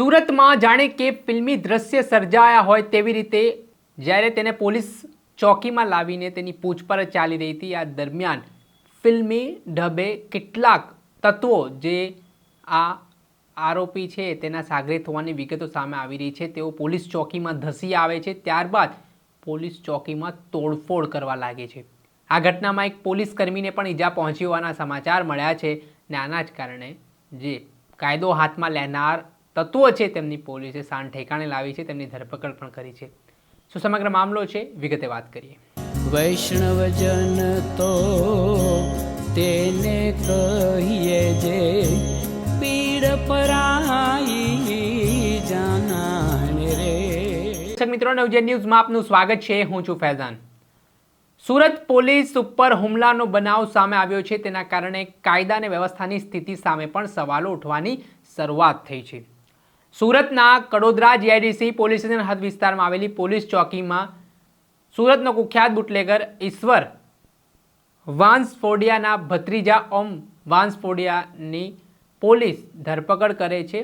સુરતમાં જાણે કે ફિલ્મી દ્રશ્ય સર્જાયા હોય તેવી રીતે જ્યારે તેને પોલીસ ચોકીમાં લાવીને તેની પૂછપરછ ચાલી રહી હતી, આ દરમિયાન ફિલ્મી ઢબે કેટલાક તત્વો જે આ આરોપી છે તેના સાગરે થવાની વિગતો સામે આવી રહી છે. તેઓ પોલીસ ચોકીમાં ધસી આવે છે, ત્યારબાદ પોલીસ ચોકીમાં તોડફોડ કરવા લાગે છે. આ ઘટનામાં એક પોલીસ કર્મીને પણ ઈજા પહોંચી હોવાના સમાચાર મળ્યા છે. ને આના જ કારણે જે કાયદો હાથમાં લેનાર તત્વો છે તેમની પોલીસે સાન ઠેકાણે લાવી છે તેમની ધરપકડ પણ કરી છે. શું સમગ્ર મામલો છે? વિગતે વાત કરીએ. વૈષ્ણવજન તો તેને કહીએ જે પીડ પરાઈ જાનાને રે. દર્શક મિત્રો નવજે ન્યૂઝમાં આપનું સ્વાગત છે. હું છું ફૈઝાન. સુરત પોલીસ ઉપર હુમલાનો બનાવ સામે આવ્યો છે. તેના કારણે કાયદા અને વ્યવસ્થાની સ્થિતિ સામે પણ સવાલો ઉઠવાની શરૂઆત થઈ છે. સુરતના કડોદરા જીઆઈડીસી પોલીસ સ્ટેશન હદ વિસ્તારમાં આવેલી પોલીસ ચોકીમાં સુરતનો કુખ્યાત બુટલેગર ઈશ્વર વાંસફોડિયાના ભત્રીજા ઓમ વાંસફોડિયાની પોલીસ ધરપકડ કરે છે.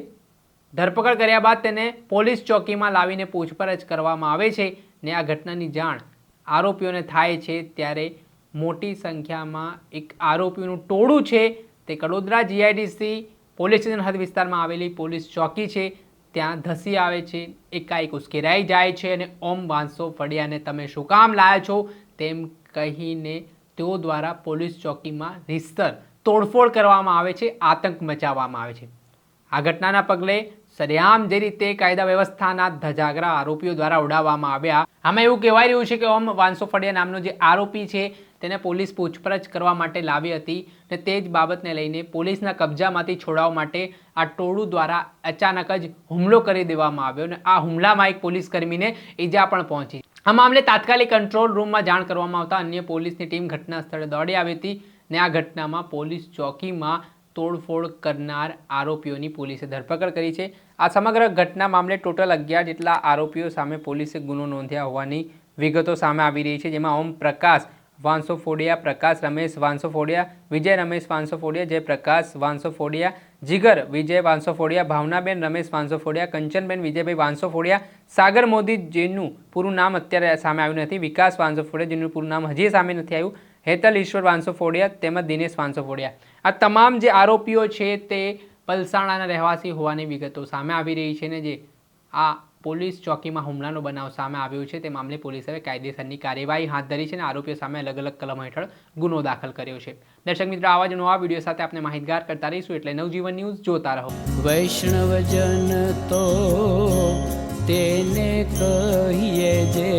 ધરપકડ કર્યા બાદ તેને પોલીસ ચોકીમાં લાવીને પૂછપરછ કરવામાં આવે છે ને આ ઘટનાની જાણ આરોપીઓને થાય છે ત્યારે મોટી સંખ્યામાં એક આરોપીનું ટોળું છે તે કડોદરા જીઆઈડીસી પોલીસ સ્ટેશન હદ વિસ્તારમાં આવેલી પોલીસ ચોકી છે. ત્યાં ધસી આવે છે. એકાએક ઉશ્કેરાઈ જાય છે અને ઓમ વાંસો ફળિયાને તમે શું કામ લાયા છો? તેમ કહીને તેઓ દ્વારા પોલીસ ચોકીમાં રીસ્તર તોડફોડ કરવામાં આવે છે. આતંક મચાવવામાં આવે છે. આ ઘટનાના પગલે સરેઆમ જે રીતે કાયદા વ્યવસ્થાના ધજાગરા આરોપીઓ દ્વારા ઉડાવવામાં આવ્યા, આમાં એવું કહેવાય રહ્યું છે કે ઓમ વાંસો ફળિયા નામનો જે આરોપી છે, તેને પોલીસ પૂછપરછ કરવા માટે લાવી હતી ને તે જ બાબતને લઈને પોલીસના કબજામાંથી છોડાવવા માટે આ ટોળું દ્વારા અચાનક જ હુમલો કરી દેવામાં આવ્યો અને આ હુમલામાં એક પોલીસ કર્મીને ઈજા પણ પહોંચી. આ મામલે તાત્કાલિક કંટ્રોલ રૂમમાં જાણ કરવામાં આવતા અન્ય પોલીસની ટીમ ઘટના સ્થળે દોડી આવી હતી ને આ ઘટનામાં પોલીસ ચોકીમાં તોડફોડ કરનાર આરોપીઓની પોલીસે ધરપકડ કરી છે. આ સમગ્ર ઘટના મામલે ટોટલ અગિયાર જેટલા આરોપીઓ સામે પોલીસે ગુનો નોંધ્યા હોવાની વિગતો સામે આવી રહી છે. જેમાં ઓમ પ્રકાશ, વાંસો ફોડિયા, પ્રકાશ રમેશ, વાંસો ફોડિયા, વિજય રમેશ, વાંસો ફોડિયા જયપ્રકાશ વાંસો ફોડિયા, જીગર, વિજય, વાંસો ફોડિયા, ભાવનાબેન રમેશ, વાંસો ફોડિયા, કંચનબેન, વિજયભાઈ, વાંસો ફોડિયા, સાગર મોદી જેનું પૂરું નામ અત્યારે સામે આવ્યું નથી. વિકાસ વાંસો ફોડિયા જેનું પૂરું નામ હજી સામે નથી આવ્યું. હેતલ, ઈશ્વર વાંસોફોડિયા તેમજ દિનેશ વાંસોફોડિયા આ તમામ જે આરોપીઓ છે તે પલસાણાના રહેવાસી હોવાની વિગતો સામે આવી રહી છે ને જે આ પોલીસ ચોકીમાં હુમલાનો બનાવ સામે આવ્યો છે તે મામલે પોલીસે હવે કાયદેસરની કાર્યવાહી હાથ ધરી છે અને આરોપીઓ સામે અલગ અલગ કલમ હેઠળ ગુનો દાખલ કર્યો છે. દર્શક મિત્રો, આવા જ નવા વીડિયો સાથે આપણે માહિતગાર કરતા રહીશું એટલે નવજીવન ન્યૂઝ જોતા રહો. વૈષ્ણવજન તો તેને કહીએ જે